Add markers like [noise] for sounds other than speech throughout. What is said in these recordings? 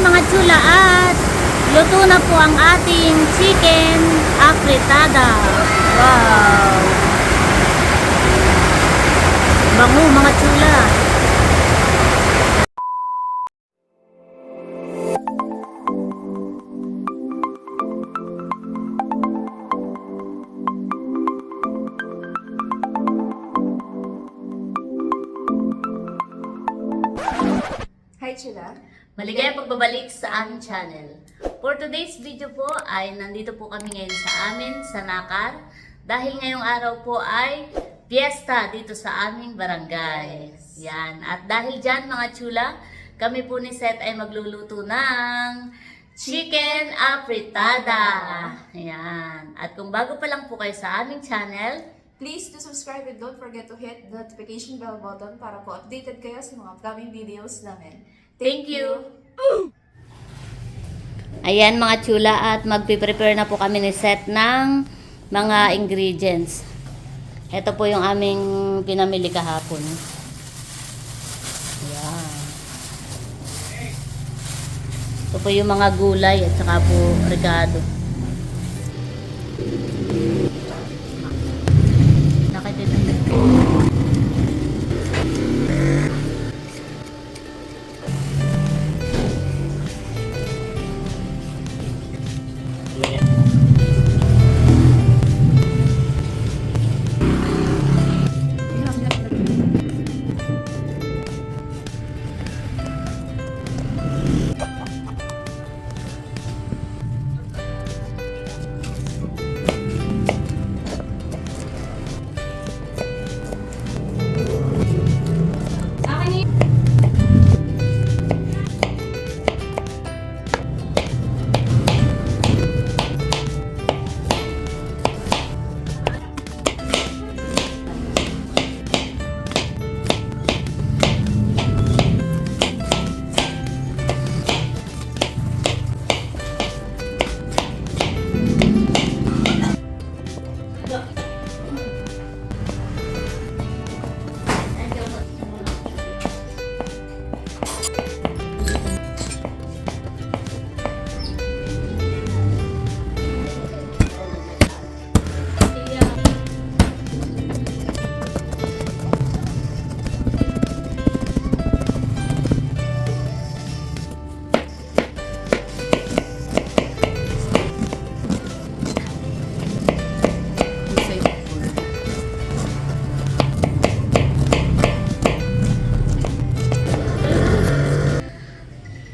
Mga chula at luto na po ang ating chicken apritada. Wow! Bango mga chula. Hi, Chula. Maligayang pagbabalik sa aming channel. For today's video po ay nandito po kami ngayon sa amin sa Nakar dahil ngayong araw po ay fiesta dito sa aming barangay. Yan. At dahil dyan mga chula, kami po ni Seth ay magluluto ng chicken apritada. Yan. At kung bago pa lang po kayo sa aming channel, Please to subscribe and don't forget to hit the notification bell button para po updated kayo sa mga upcoming videos namin. Thank you. Ayan mga chula at magpiprepare na po kami ni Seth ng mga ingredients. Ito po yung aming pinamili kahapon. Ayan. Ito po yung mga gulay at saka po regado.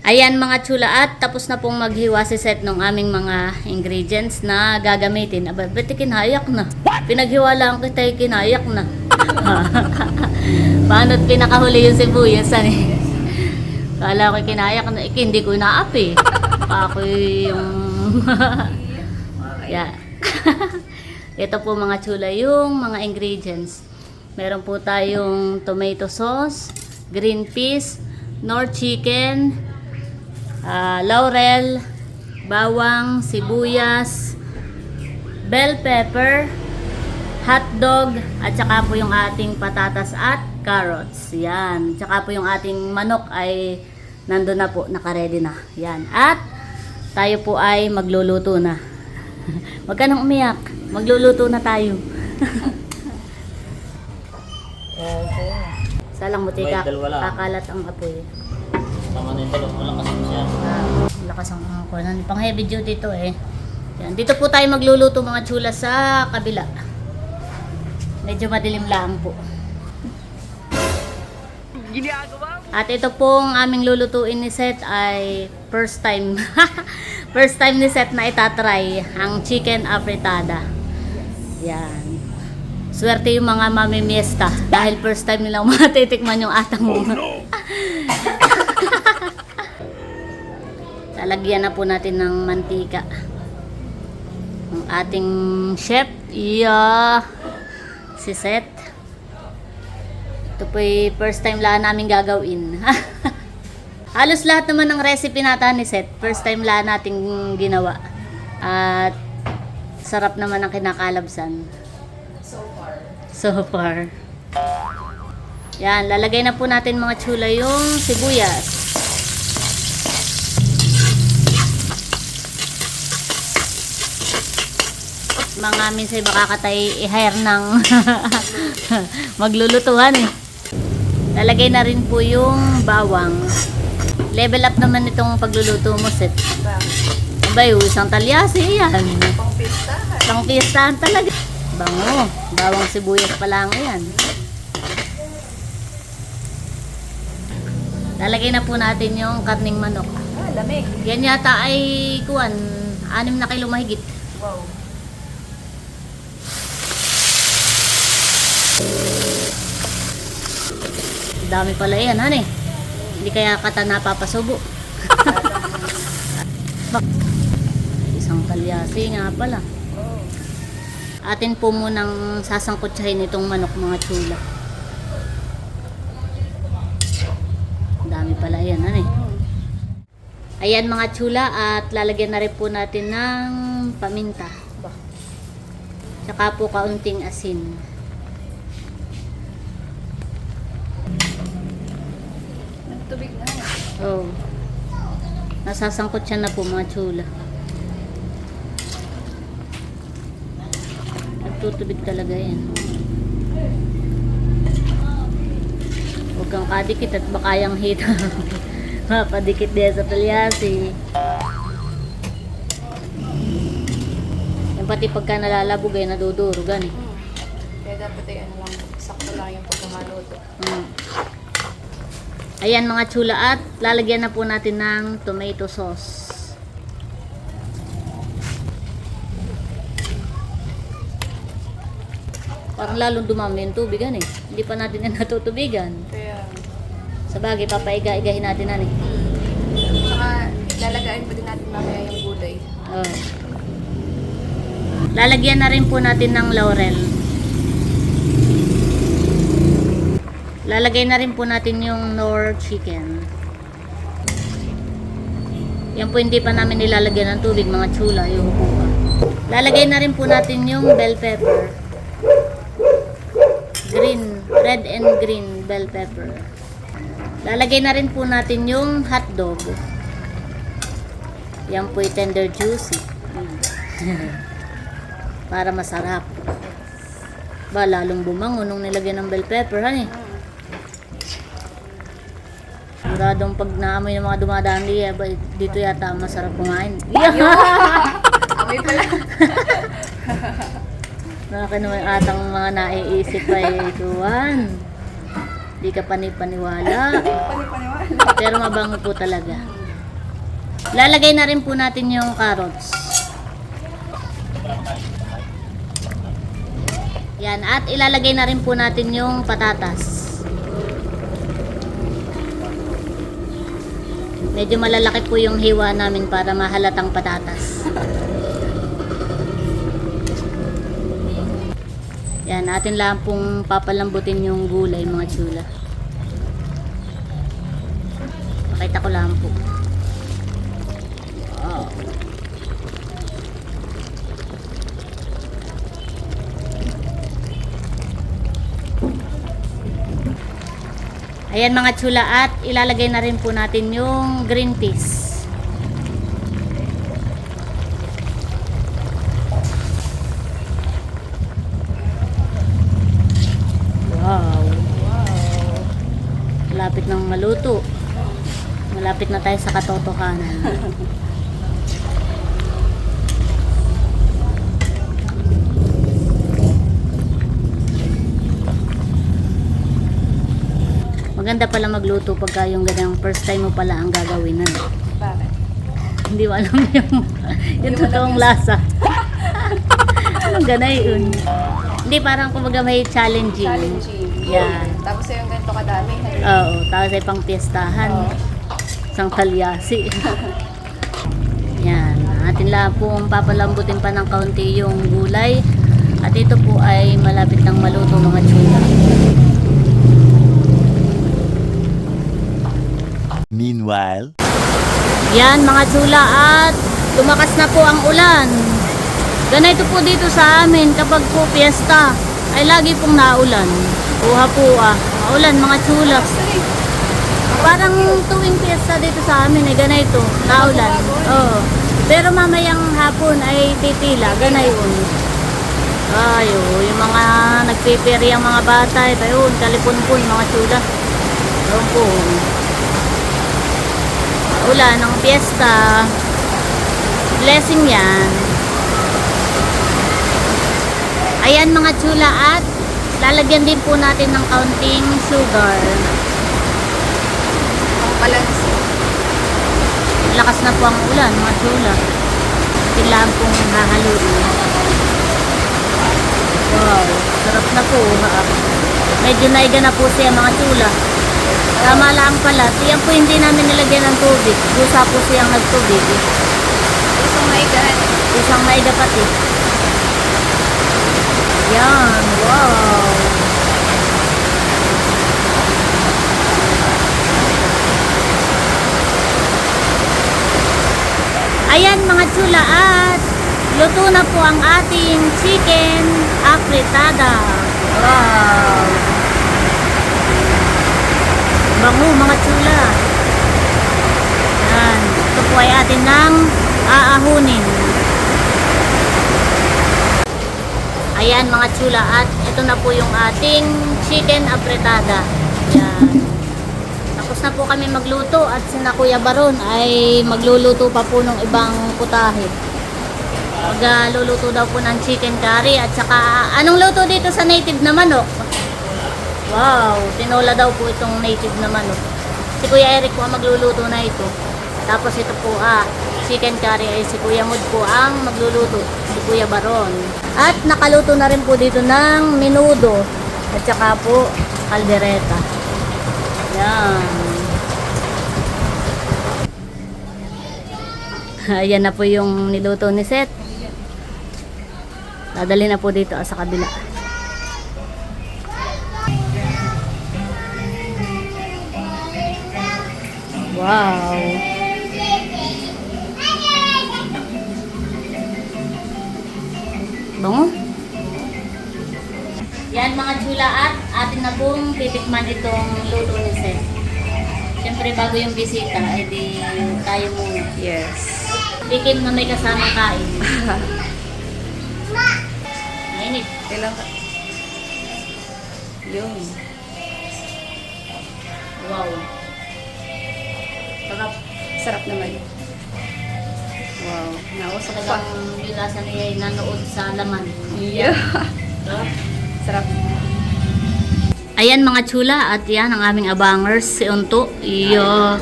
Ayan mga chula at tapos na pong maghiwa si set ng aming mga ingredients na gagamitin. Aba, ba't kinayak na? Pinaghiwa lang kita kinayak na. [laughs] Paano't pinakahuli yung sibuyas? Ano? Kala ko kinayak na. Eh, hindi ko naapi. Ako yung... [laughs] yeah. [laughs] Ito po mga chula yung mga ingredients. Meron po tayong tomato sauce, green peas, nor chicken, ah, laurel, bawang, sibuyas, bell pepper, hotdog, at saka po yung ating patatas at carrots. Yan. Tsaka po yung ating manok ay nandun na po, nakaredy na. Yan. At tayo po ay magluluto na. [laughs] Huwag ka nang umiyak. Magluluto na tayo. [laughs] Salang muti ka, May dalawa lang. kakalat ang apoy. Tama na yung talong mo lang kasi lakas ang ako. Pang heavy duty to eh. Yan. Dito po tayo magluluto mga chula sa kabila. Medyo madilim lang po. At ito pong aming lulutuin ni Seth ay first time. [laughs] first time ni Seth na itatry ang chicken afritada. Yan. Swerte yung mga mamimiesta dahil first time nilang [laughs] matitikman yung atang [laughs] Lalagyan na po natin ng mantika. Ang ating chef, iya, si Seth. Ito po first time lang namin gagawin. [laughs] Halos lahat naman ng recipe natin ni Seth, first time lang nating ginawa. At sarap naman ang kinakalabsan. So far. So far. Yan, lalagay na po natin mga chula yung sibuyas. Mga minsan baka katay i-hire ng [laughs] maglulutuhan eh. Lalagay na rin po yung bawang. Level up naman itong pagluluto mo, set. Abay, oh, isang talyasi yan. Pang pistahan talaga. Bango. Bawang sibuyas pa lang yan. Lalagay na po natin yung karning manok. Ah, lamig. Yan yata ay kuwan, anim na kilo mahigit. Wow. Dami pala yan, han eh. Hindi kaya kata napapasubo. [laughs] Isang kalyasi nga pala. Atin po munang sasangkutsahin itong manok mga tsula. Dami pala yan, han eh. Ayan mga tsula at lalagyan na rin po natin ng paminta. Tsaka po kaunting asin. Nagtubig na. Oh. Nasasangkot siya na po mga tsula. Nagtutubig talaga yan. Huwag kang kadikit at baka yung hita. [laughs] Mapadikit din sa talyasi. Yan pati pagka nalalabog ay eh. Hmm. Kaya dapat ay ano lang, sakto lang yung pagkamaluto. Mm. Ayan mga tsula at lalagyan na po natin ng tomato sauce. Parang lalong dumami yung tubigan eh. Hindi pa natin yan natutubigan. Kaya, Sa bagay, papaiga-igahin natin na eh. tsaka lalagayin pa din natin mamaya yung gulay. Oh. Lalagyan na rin po natin ng laurel. Lalagay na rin po natin yung nor chicken. Yan po hindi pa namin nilalagyan ng tubig mga tsula, yung hukuha. Lalagay na rin po natin yung bell pepper. Green, red and green bell pepper. Lalagay na rin po natin yung hotdog. Yan po tender juicy. [laughs] Para masarap. Ba, lalong bumango nung nilagyan ng bell pepper, hani. Siguradong pag naamoy ng mga dumadaan diya, ba, dito yata masarap kumain. Amoy pala. [laughs] Nakaka naman atang mga naiisip ay tuwan. Di ka panipaniwala. Panipaniwala. Pero mabango po talaga. Lalagay na rin po natin yung carrots. Yan. At ilalagay na rin po natin yung patatas. Medyo malalaki po yung hiwa namin para mahalatang patatas. Yan, atin lang pong papalambutin yung gulay mga tsula. Pakita ko lang po. Ayan mga tsula at ilalagay na rin po natin yung green peas. Wow. Malapit nang maluto. Malapit na tayo sa katotohanan. Maganda pala magluto pagka yung ganyang first time mo pala ang gagawin na. Bakit? Hindi mo alam [laughs] yung, yung totoong lasa. [laughs] Anong ganay yun? Hindi, parang kumbaga may challenging. Challenging. Yan. Tapos yung ganito kadami. hay- Oo, tapos ay pang piyestahan. Oo. Isang kalyasi. [laughs] Yan. Atin lang pong papalambutin pa ng kaunti yung gulay. At ito po ay malapit ng maluto mga tsula. Meanwhile, Yan mga tsula at tumakas na po ang ulan. Ganito po dito sa amin kapag po piyesta ay lagi pong naulan. Puha po ah. Maulan mga tsula. Parang tuwing piyesta dito sa amin ay ganito. Naulan. Oo. Pero mamayang hapon ay titila. Ganayon. Ay, oh, yung mga nagpipiri ang mga bata. Ito yun, kalipunpun, mga chula. Ewan po. Ulan ng piyesta. Blessing yan. Ayan mga chula at lalagyan din po natin ng kaunting sugar. Ang balanse. Lakas na po ang ulan, mga chula. Kailangan pong hahaluin. Wow, sarap na po. ha. Medyo naiga na po siya mga chula. Tama lang pala. Yan po hindi namin nilagyan ng tubig. Busa po siyang nagtubig. Isang may gan. Isang naiga pati. Yan, wow. Ayan mga chula at luto na po ang ating chicken afritada. Wow. Bango mga chula. Yan. Ito po ay atin ng aahunin. Ayan mga chula at ito na po yung ating chicken apretada. Yan. Tapos na po kami magluto at sina Kuya Baron ay magluluto pa po ng ibang putahe. Magluluto daw po ng chicken curry at saka anong luto dito sa native na manok? Wow, tinola daw po itong native na manok. Si Kuya Eric po ang magluluto na ito. Tapos ito po ah, chicken curry ay si Kuya Mud po ang magluluto. Si Kuya Baron. At nakaluto na rin po dito ng menudo. At saka po kaldereta. Yan. [laughs] Ayan na po yung niluto ni Seth. Dadali na po dito ah, sa kabila. Wow. Bango. Yan mga chula at atin na pong titikman itong luto ni Seth. Siyempre bago yung bisita, edi tayo muna. Yes. Tikim na may kasamang kain. [laughs] Mainit. Kailan ka? Yun. Sarap naman. Wow. Nausap pa. Talagang yung lasa niya ay nanood sa laman. Yeah. [laughs] Sarap. Ayan mga chula at yan ang aming abangers si Unto. Iyo.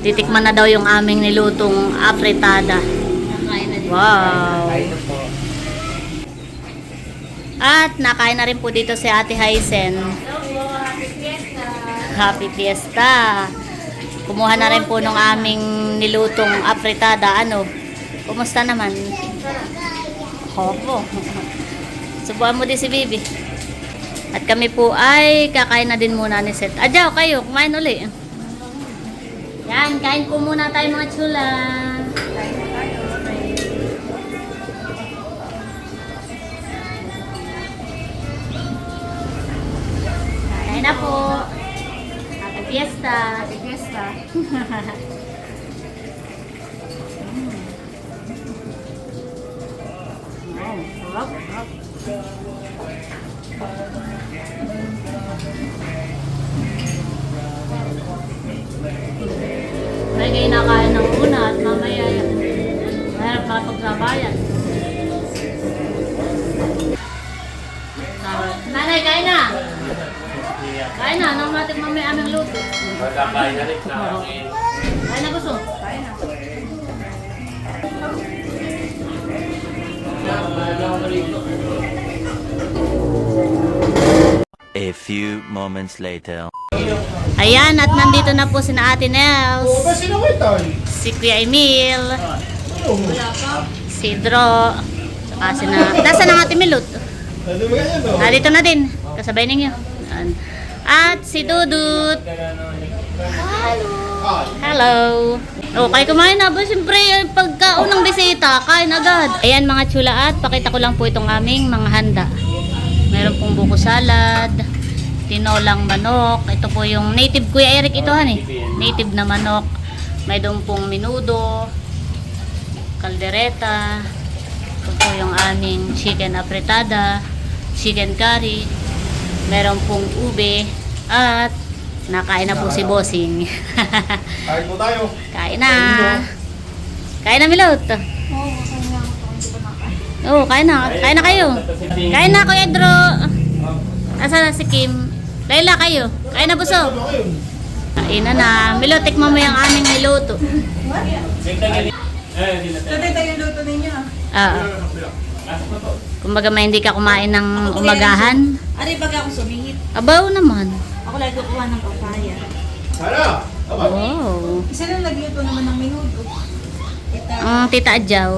Titikman na daw yung aming nilutong apretada. Wow. At nakain na rin po dito si Ate Hysen. Happy Fiesta. Kumuha na rin po ng aming nilutong apretada. Ano? Kumusta naman? Opo. [laughs] Subuan mo din si Bibi. At kami po ay kakain na din muna ni Seth. Adyaw kayo, kumain uli. Yan, kain po muna tayo mga chula. Kain na po. Happy Fiesta. Happy Fiesta. Wow, sarap, sarap. Na na. A few moments later. Ayan, at nandito na po si na Ate Nels. Ba sino ito? Si Kuya Emil. Si Dro. Saka si na... Nasaan ang Ate Milot? Ah, dito na din. Kasabay ninyo. At si Dudut. Hello. Okay, kumain na ba? Siyempre, eh, pagka unang bisita, kain agad. Ayan mga chula at pakita ko lang po itong aming mga handa. Meron pong buko salad, tinolang manok. Ito po yung native Kuya Eric ito han eh. Native na manok. May doon pong minudo, kaldereta, Ito po yung aming chicken apretada, chicken curry, meron pong ube, at nakain na po si Bossing. Kain po tayo. [laughs] kain na! Kain na, Milot! Oo, kain na. Kain na kayo. Kain na, Kuya Dro. Asa na si Kim? Layla kayo. Kain na, buso. Kain na na. Milot, tikman mo yung aming niluto. Ah. Kumbaga may hindi ka kumain ng umagahan. Ano yung pag ako sumingit? Abaw naman. Ako kukuha ng papaya. Ano? Tama. Wow. Isa lang nagluto naman ng minuto. Ang tita Adjaw.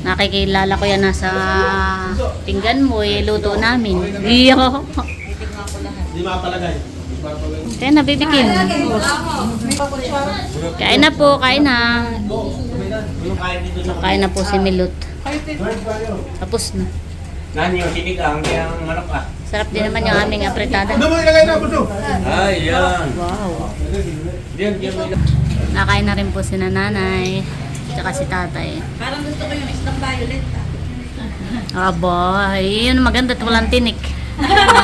Nakikilala ko yan nasa pinggan mo, eh, luto namin. Iyo. Titignan ko lahat. Hindi mapalagay. Hindi mapalagay. Kaya na, bibikin. Kain na po, kain na. Yung kain dito sa Kain na po si Milot. Tapos na. Nani yung sinigang, kaya ang manok ah. Sarap din naman yung aming apretada. Ano mo ilagay na, Buso? Ay, yan. Wow. Diyan, diyan may Nakain na rin po si nanay. Tsaka si tatay. Parang gusto ko yung isang violet ah. Aba, yun maganda at walang tinik.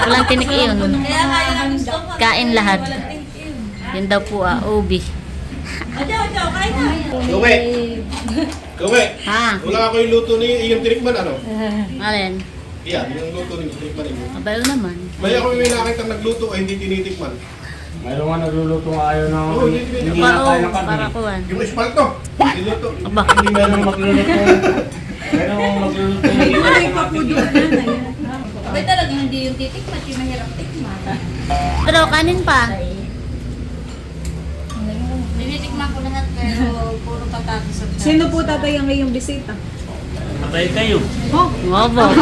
Walang tinik yun. Kain lahat. Yun daw po ah, ubi. Ojo, ojo, kain na. Kume. Kume. Ha? Wala ako yung luto ni yung tinikman, ano? Alin? Yan, yung luto ni tinikman ninyo. Abayo naman. May ako may nakita nagluto ay hindi tinitikman. Mayroon nga nagluluto nga ayaw ng Oo, hindi, hindi. hindi na kaya ng para karne. kuwan. Yung espalto. Niluto. Aba. Hindi meron magluluto. Meron magluluto. Abay talaga hindi yung titikman, yung mahirap tikman. Pero kanin pa. Tinitikman ko lahat pero puro patatas at Sino po tatay ang iyong bisita? Abay kayo. Ngobo. [laughs]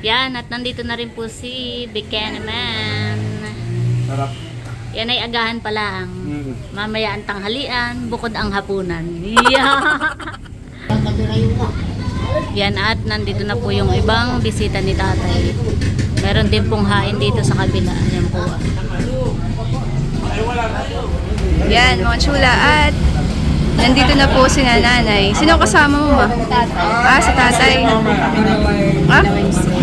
Yan, at nandito na rin po si Buchanan Man. Sarap. Yan ay agahan pala ang Mm. mamaya ang tanghalian, bukod ang hapunan. Yeah. [laughs] Yan at nandito na po yung ibang bisita ni tatay. Meron din pong hain dito sa kabila. Ayan po. Yan, mga chula. At nandito na po si nanay. Sino kasama mo ma? Ah, si tatay. Ah?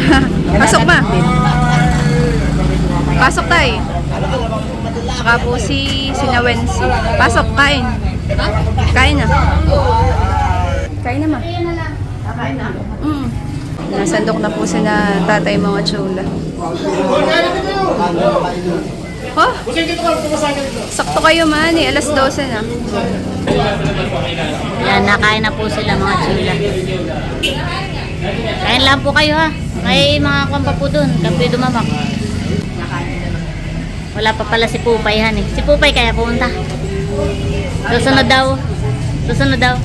[laughs] Pasok ma. Pasok tay. Saka po si Sinawensi. Pasok, kain. Kain na. Kain na ma. Kain na. Mm. Nasandok na po si na tatay mga chula. Oh, sakto kayo man eh. Alas 12 na. Yan, nakain na po sila mga chula. Kain lang po kayo ha. May mga kwampa po dun. Kape dumamak. Wala pa pala si Pupay han eh. Si Pupay kaya pumunta. Susunod daw. Susunod daw.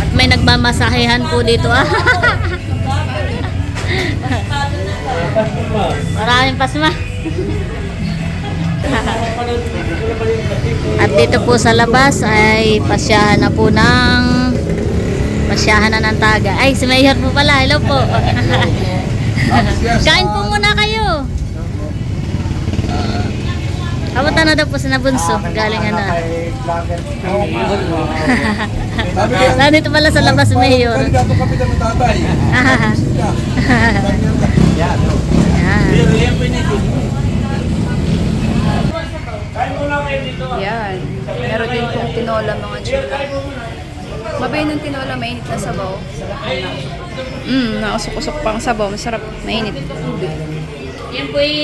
At may nagmamasahehan po dito ah. [laughs] Maraming pasma. At dito po sa labas ay pasyahan na po ng pasyahan na ng taga. Ay, si Mayor po pala. Hello po. Kain po muna kayo. Kamusta na daw po si Nabunso? Galing ano. [laughs] Nandito pala sa labas Mayor. Yan. [laughs] Yan. Meron din pong tinola mga chula. Mabay ng tinola, mainit na sabaw. Mmm, nausok-usok pang sabaw. Masarap, mainit. Ube. Yan po ay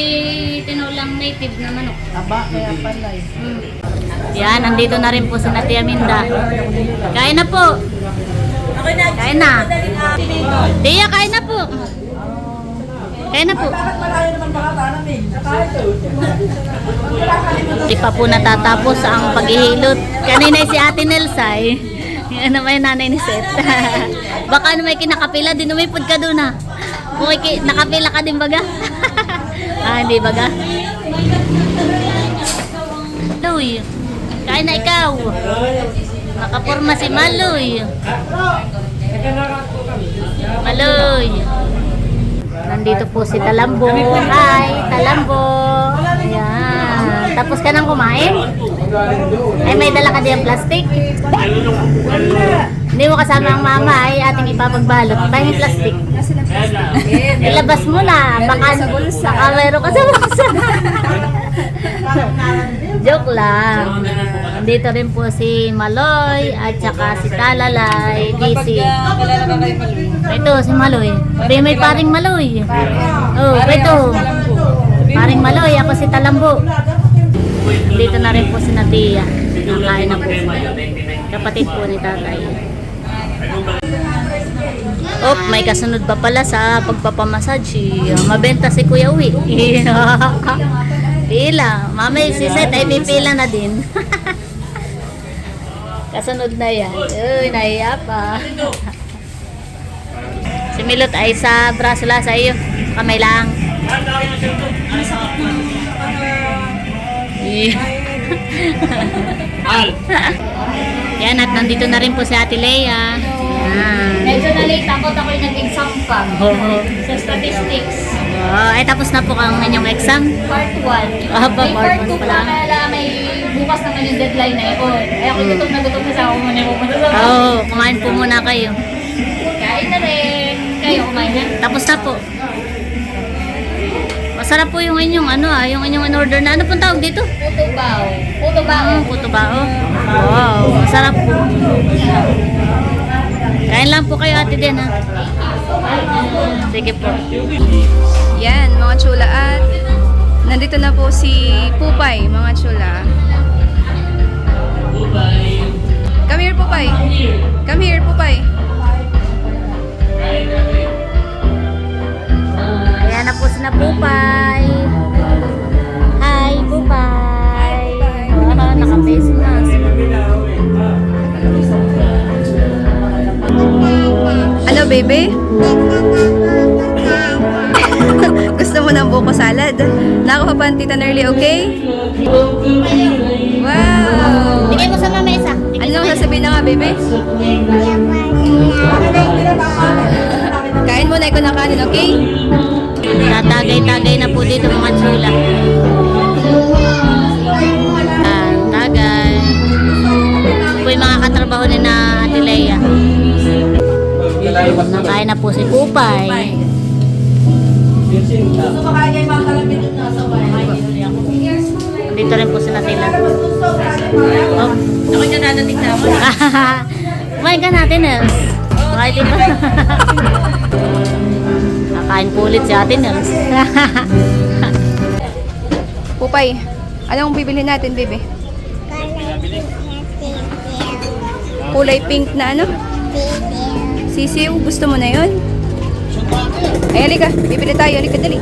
tinulang native na manok. Aba, kaya pala eh. Yan, nandito na rin po si Natia Minda. Kain na po. Okay na. Kain na. Tia, kain na po. Kain na po. Di pa po natatapos ang paghihilot. Kanina si Ate Nelsay. Yan naman yung nanay ni Seth. [laughs] Baka ano may kinakapila, din umipod ka doon ha. Kung may ki- nakapila ka din baga. [laughs] ah, hindi baga. Luy, kain na ikaw. Nakaporma si Maloy. Maloy. Nandito po si Talambo. Hi, Talambo. Ayan. Tapos ka nang kumain? Ay, may dala ka din plastic. Hindi mo kasama ang mama ay ating ipapagbalot. Tayong plastic. Ilabas mo na. Baka, baka meron ka sa bulsa. [laughs] Joke lang. Dito rin po si Maloy at saka si Talalay, DC. Ito, si Maloy. Sabi may paring Maloy. Oh, ito. Paring Maloy, ako si Talambo. Dito na rin po si Natia. Nakain na po. Kapatid po ni tatay. Oh, may kasunod pa pala sa pagpapamassage. Mabenta si Kuya Uwi. [laughs] pila. Mamay si Seth ay pipila na din. [laughs] kasunod na yan. Uy, nahiya pa. [laughs] si Milot ay sa braso lang sa iyo. Kamay lang. Yan, at nandito na rin po si Ate Leia. Yan. Medyo na-late ako at ako'y nag-exam pa. Oo. Sa statistics. Oh, ay tapos na po ang inyong exam. Part 1. Ah, ba, may part part 2 one pa pa lang. kaya may bukas naman yung deadline na yun. Ay ako gutom na gutom kasi ako muna pumunta sa Oo, oh, kumain po muna kayo. Kain na rin. Kayo kumain na? Tapos na po. Masarap po yung inyong ano ah, yung inyong in-order na ano pong tawag dito? Puto bao. Puto bao. Puto bao. Wow, masarap po. Kain lang po kayo ate din ha. Sige po. Yan, mga chula at nandito na po si Pupay, mga chula. Come here, Pupay. Come here, Pupay. Ayan na po si na Pupay. Baby? [laughs] Gusto mo ng buko salad? Nakuha pa ang tita Nerly, okay? Wow! Bigay mo sa mama isa. Ano sasabihin na nga, baby? Kain mo na ikaw na kanin, okay? Tatagay-tagay na po dito mga chula. Ah, tagay. Ito po yung mga katrabaho ni na Ate Leia. Nakain na po si Kupay. Dito rin po si Natila. Oh. [laughs] Ako dyan nadating na ako. Kumain ka natin, Els. Kumain din ba? [laughs] Nakain po ulit si Ate Els. [laughs] Pupay, anong bibili natin, baby? Kulay pink na ano? Sisiw, gusto mo na yun? Ay, halika. Bibili tayo. Halika, dali.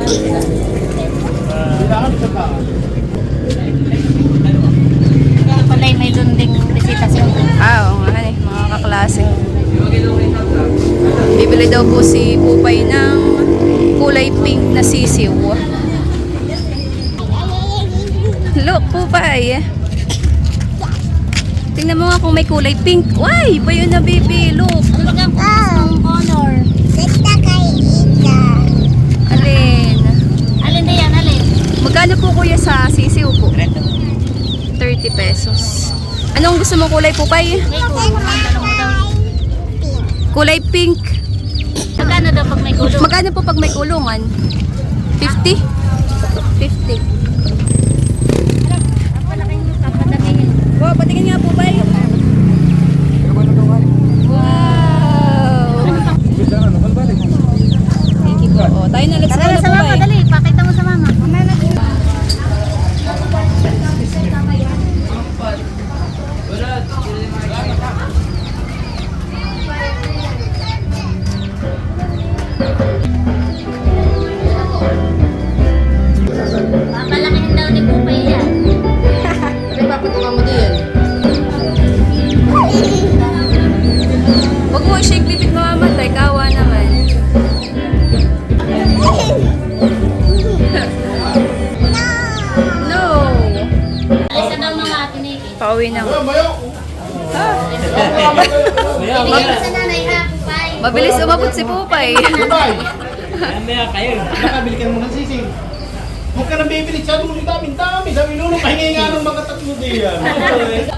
Palay may dunding bisita si Uncle. Ah, oo nga, eh, mga kaklase. Bibili daw po si Pupay ng kulay pink na sisiw. Look, Pupay. Tingnan mo nga kung may kulay pink. Why? Ba yun na, baby? Look. Ano ba ang kung honor? Alin? Alin na yan, alin? Magkano po kuya sa sisiw po? 30 pesos. Anong gusto mo kulay, mo daw. Kulay pink. Magkano daw pag may kulong? Magkano po pag may kulungan? 50? 50. Wow, patingin nga po ba! Thank you po. Oh, tayo na, let's go Tara na sa po mama, ba dali. Pakita mo Pupay. Mabilis umabot si Pupay. Goodbye! Nakabili ka mo ng sisig. Huwag ka nang bibili sa dulo dami, dami. Sabi nuno, pahingi nga ng mga tatlo diyan.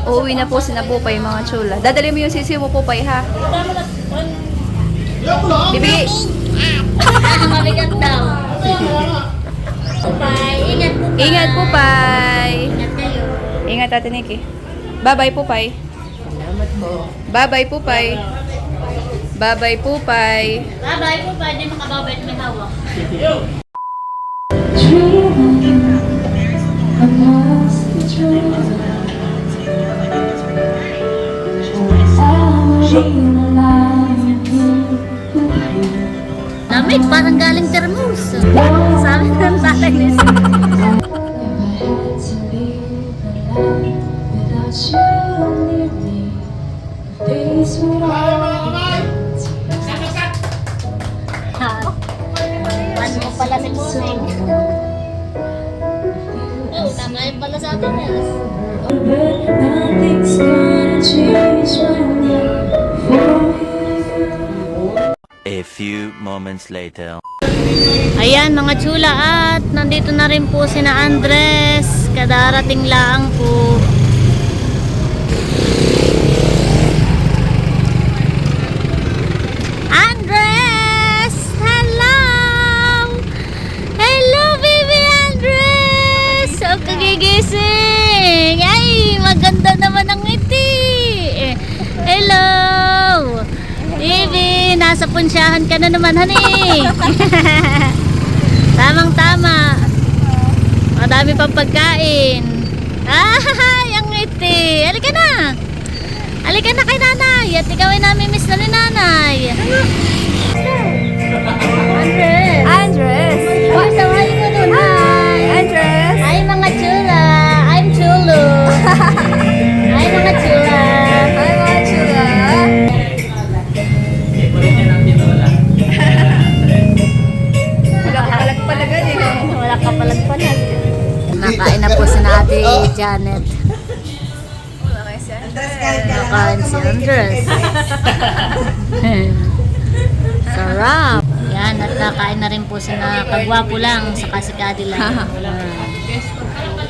Uuwi na po si Napupay mga chula. Dadali mo yung sisi mo Pupay ha. Bibigay. Mabigat daw. Bye. Ingat po. Ingat Pupay. Ingat kayo. Ingat Ate Nikki. Bye-bye Pupay. Salamat po. Bye-bye Pupay. Bye-bye Pupay. Bye-bye po. Pwede makababait may hawak. Lamig, parang galing later. Ayan mga chula at nandito na rin po si na Andres. Kadarating lang po. Nasa punsyahan ka na naman, honey! [laughs] Tamang tama. Madami pang pagkain. Ay, ang ngiti. Halika na. Halika na kay nanay. At ikaw ay namimiss na ni nanay. Andres. Andres. Oh, sawayin mo dun. Hi. Andres. Hi mga chula. I'm Chulu. [laughs] Hi mga chula. Wala ka palang palag. Nakain na po si na ate Janet. Si Andres. Nakain si Andres. [laughs] Sarap. Yan, at kakain na rin po si na kagwapo lang sa kasikadi lang. [laughs]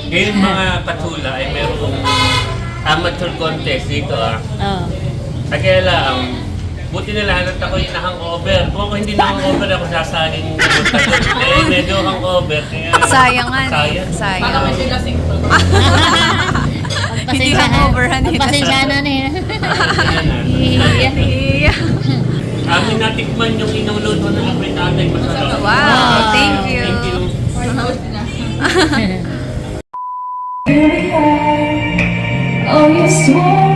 Ngayon mga katula ay merong amateur contest dito ah. oh. Kaya lang, buti na lahat at ako yung na-hangover. Kung ako hindi na-hangover, ako sasaging Eh, medyo hangover. Kaya, Sayang nga. Sayang. Sayang. Hindi Pagpasensyahan- hangover, hindi Pagpasensyahan na niya. Yan, Iya. Amin natikman yung inuluto ng apoy tatay masarap. Wow, thank you. Thank you. Oh, you swore